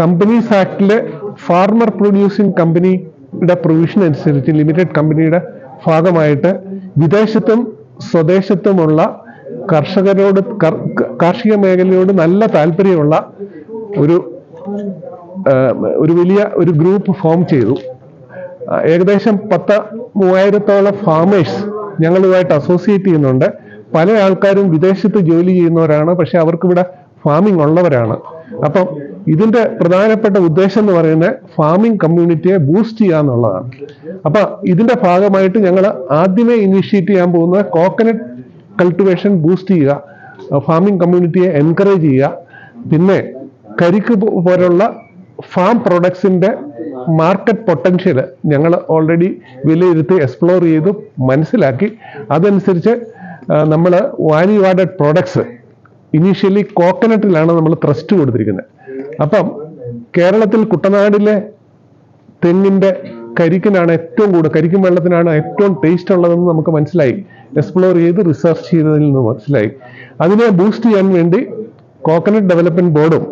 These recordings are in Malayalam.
കമ്പനീസ് ആക്ടിലെ ഫാർമർ പ്രൊഡ്യൂസിംഗ് കമ്പനിയുടെ പ്രൊവിഷൻ അനുസരിച്ച് ലിമിറ്റഡ് കമ്പനിയുടെ ഭാഗമായിട്ട് വിദേശത്തും സ്വദേശത്തുമുള്ള കർഷകരോട് കാർഷിക മേഖലയോട് നല്ല താല്പര്യമുള്ള ഒരു ഒരു വലിയ ഒരു ഗ്രൂപ്പ് ഫോം ചെയ്തു. ഏകദേശം പത്ത് മൂവായിരത്തോളം ഫാമേഴ്സ് ഞങ്ങളുമായിട്ട് അസോസിയേറ്റ് ചെയ്യുന്നുണ്ട്. പല ആൾക്കാരും വിദേശത്ത് ജോലി ചെയ്യുന്നവരാണ് പക്ഷെ അവർക്കിവിടെ ഫാമിംഗ് ഉള്ളവരാണ്. അപ്പം ഇതിന്റെ പ്രധാനപ്പെട്ട ഉദ്ദേശം എന്ന് പറയുന്നത് ഫാമിംഗ് കമ്മ്യൂണിറ്റിയെ ബൂസ്റ്റ് ചെയ്യുക എന്നുള്ളതാണ്. അപ്പൊ ഇതിന്റെ ഭാഗമായിട്ട് ഞങ്ങൾ ആദ്യമേ ഇനിഷ്യേറ്റ് ചെയ്യാൻ പോകുന്നത് കോക്കനട്ട് കൾട്ടിവേഷൻ ബൂസ്റ്റ് ചെയ്യുക ഫാമിംഗ് കമ്മ്യൂണിറ്റിയെ എൻകറേജ് ചെയ്യുക പിന്നെ കരിക്ക് പോലുള്ള ഫാം പ്രൊഡക്ട്സിന്റെ മാർക്കറ്റ് പൊട്ടൻഷ്യൽ ഞങ്ങൾ ഓൾറെഡി വിലയിരുത്തി എക്സ്പ്ലോർ ചെയ്ത് മനസ്സിലാക്കി. അതനുസരിച്ച് നമ്മൾ വാല്യൂ ആഡഡ് പ്രോഡക്ട്സ് ഇനീഷ്യലി കോക്കനട്ടിലാണ് നമ്മൾ ട്രസ്റ്റ് കൊടുത്തിരിക്കുന്നത്. അപ്പം കേരളത്തിൽ കുട്ടനാടിലെ തെങ്ങിന്റെ കരിക്കിനാണ് ഏറ്റവും കൂടുതൽ കരിക്കും വെള്ളത്തിനാണ് ഏറ്റവും ടേസ്റ്റ് ഉള്ളതെന്ന് നമുക്ക് മനസ്സിലായി. എക്സ്പ്ലോർ ചെയ്ത് റിസർച്ച് ചെയ്തതിൽ നിന്ന് മനസ്സിലായി. അതിനെ ബൂസ്റ്റ് ചെയ്യാൻ വേണ്ടി കോക്കനട്ട് ഡെവലപ്മെന്റ് ബോർഡും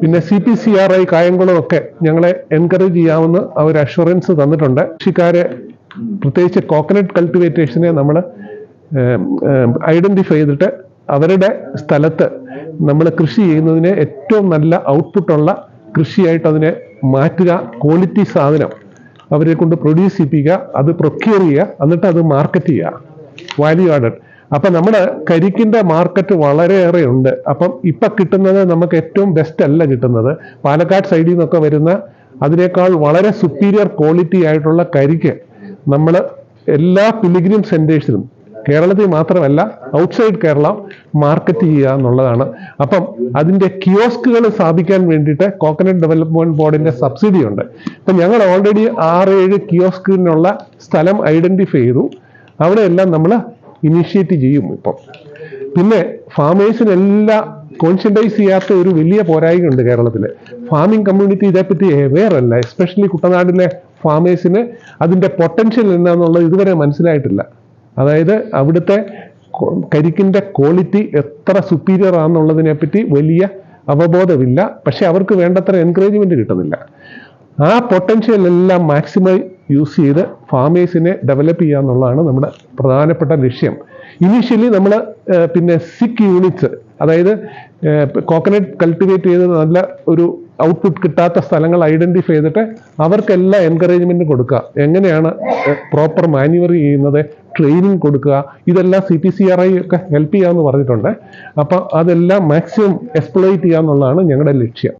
പിന്നെ C P C R I Kayamkulam ഒക്കെ ഞങ്ങളെ എൻകറേജ് ചെയ്യാമെന്ന് അവർ അഷുറൻസ് തന്നിട്ടുണ്ട്. കൃഷിക്കാരെ പ്രത്യേകിച്ച് കോക്കനട്ട് കൾട്ടിവേറ്റേഷനെ നമ്മൾ ഐഡന്റിഫൈ ചെയ്തിട്ട് അവരുടെ സ്ഥലത്ത് നമ്മൾ കൃഷി ചെയ്യുന്നതിന് ഏറ്റവും നല്ല ഔട്ട്പുട്ടുള്ള കൃഷിയായിട്ട് അതിനെ മാറ്റുക ക്വാളിറ്റി സാധനം അവരെ കൊണ്ട് പ്രൊഡ്യൂസ് ചെയ്യിപ്പിക്കുക അത് പ്രൊക്യൂർ ചെയ്യുക എന്നിട്ട് അത് മാർക്കറ്റ് ചെയ്യുക. വാല്യൂ ആഡഡ് അപ്പൊ നമ്മുടെ കരിക്കിന്റെ മാർക്കറ്റ് വളരെയേറെ ഉണ്ട്. അപ്പം ഇപ്പൊ കിട്ടുന്നത് നമുക്ക് ഏറ്റവും ബെസ്റ്റ് അല്ല കിട്ടുന്നത്. പാലക്കാട് സൈഡിൽ നിന്നൊക്കെ വരുന്ന അതിനേക്കാൾ വളരെ സുപ്പീരിയർ ക്വാളിറ്റി ആയിട്ടുള്ള കരിക്ക് നമ്മൾ എല്ലാ പിലിഗ്രിം സെന്റേഴ്സിലും കേരളത്തിൽ മാത്രമല്ല ഔട്ട്സൈഡ് കേരള മാർക്കറ്റ് ചെയ്യുക എന്നുള്ളതാണ്. അപ്പം അതിന്റെ കിയോസ്കുകൾ സ്ഥാപിക്കാൻ വേണ്ടിയിട്ട് കോക്കനട്ട് ഡെവലപ്മെന്റ് ബോർഡിന്റെ സബ്സിഡി ഉണ്ട്. അപ്പം ഞങ്ങൾ ഓൾറെഡി ആറ് ഏഴ് കിയോസ്കിനുള്ള സ്ഥലം ഐഡന്റിഫൈ ചെയ്തു. അവിടെയെല്ലാം നമ്മൾ ഇനിഷ്യേറ്റ് ചെയ്യും ഇപ്പം. പിന്നെ ഫാമേഴ്സിനെല്ലാം കോൺഷ്യൻഡൈസ് ചെയ്യാത്ത ഒരു വലിയ പോരായ്മ ഉണ്ട് കേരളത്തിൽ ഫാമിംഗ് കമ്മ്യൂണിറ്റി ഇതേപ്പറ്റി അവെയർ അല്ല. എസ്പെഷ്യലി കുട്ടനാടിലെ ഫാമേഴ്സിന് അതിന്റെ പൊട്ടൻഷ്യൽ എന്താണെന്നുള്ളത് ഇതുവരെ മനസ്സിലായിട്ടില്ല. അതായത് അവിടുത്തെ കരിക്കിന്റെ ക്വാളിറ്റി എത്ര സുപ്പീരിയർ ആണെന്നുള്ളതിനെ പറ്റി വലിയ അവബോധമില്ല. പക്ഷെ അവർക്ക് വേണ്ടത്ര എൻകറേജ്മെന്റ് കിട്ടുന്നില്ല. ആ പൊട്ടൻഷ്യൽ എല്ലാം മാക്സിമം യൂസ് ചെയ്ത് ഫാമേഴ്സിനെ ഡെവലപ്പ് ചെയ്യുക എന്നുള്ളതാണ് നമ്മുടെ പ്രധാനപ്പെട്ട ലക്ഷ്യം. ഇനീഷ്യലി നമ്മൾ പിന്നെ സിക്ക് യൂണിറ്റ്സ് അതായത് കോക്കനട്ട് കൾട്ടിവേറ്റ് ചെയ്ത് നല്ല ഒരു ഔട്ട്പുട്ട് കിട്ടാത്ത സ്ഥലങ്ങൾ ഐഡന്റിഫൈ ചെയ്തിട്ട് അവർക്കെല്ലാം എൻകറേജ്മെന്റ് കൊടുക്കുക. എങ്ങനെയാണ് പ്രോപ്പർ മാനുവർ ചെയ്യുന്നത് ട്രെയിനിങ് കൊടുക്കുക. ഇതെല്ലാം C P C R I ഒക്കെ ഹെൽപ്പ് ചെയ്യാമെന്ന് പറഞ്ഞിട്ടുണ്ട്. അപ്പം അതെല്ലാം മാക്സിമം എക്സ്പ്ലോയിറ്റ് ചെയ്യുക എന്നുള്ളതാണ് ഞങ്ങളുടെ ലക്ഷ്യം.